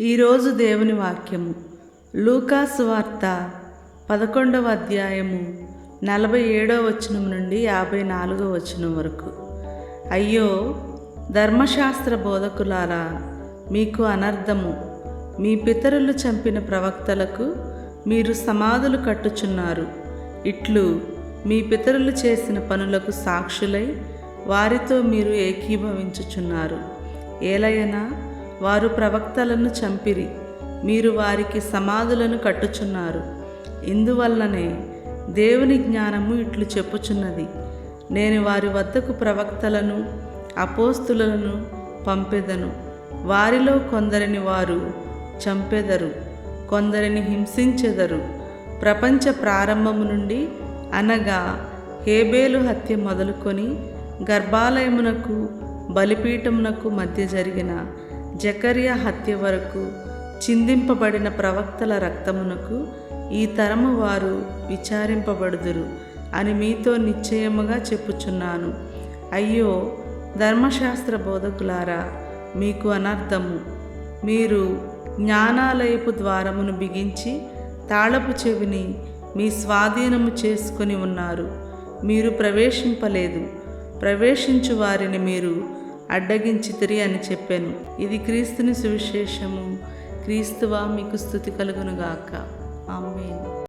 ఈరోజు దేవుని వాక్యము. లూకాసు వార్త పదకొండవ అధ్యాయము నలభై ఏడవ వచనం నుండి యాభై నాలుగవ వచనం వరకు. అయ్యో ధర్మశాస్త్ర బోధకులారా మీకు అనర్థము. మీ పితరులు చంపిన ప్రవక్తలకు మీరు సమాధులు కట్టుచున్నారు. ఇట్లు మీ పితరులు చేసిన పనులకు సాక్షులై వారితో మీరు ఏకీభవించుచున్నారు. ఏలయనా వారు ప్రవక్తలను చంపిరి. మీరు వారికి సమాధులను కట్టుచున్నారు. ఇందువల్లనే దేవుని జ్ఞానము ఇట్లు చెప్పుచున్నది. నేను వారి వద్దకు ప్రవక్తలను అపోస్తులను పంపెదను. వారిలో కొందరిని వారు చంపెదరు. కొందరిని హింసించెదరు. ప్రపంచ ప్రారంభము నుండి అనగా హేబేలు హత్య మొదలుకొని గర్భాలయమునకు బలిపీఠమునకు మధ్య జరిగిన జకరియా హత్య వరకు చిందింపబడిన ప్రవక్తల రక్తమునకు ఈ తరము వారు విచారింపబడుదురు అని మీతో నిశ్చయముగా చెప్పుచున్నాను. అయ్యో ధర్మశాస్త్ర బోధకులారా మీకు అనర్థము. మీరు జ్ఞానాలయపు ద్వారమును బిగించి తాళపు చెవిని మీ స్వాధీనము చేసుకొని ఉన్నారు. మీరు ప్రవేశింపలేదు. ప్రవేశించు వారిని మీరు అడ్డగించితిరి అని చెప్పాను. ఇది క్రీస్తుని సువిశేషము. క్రీస్తువా మీకు స్థుతి కలుగునుగాక. ఆమె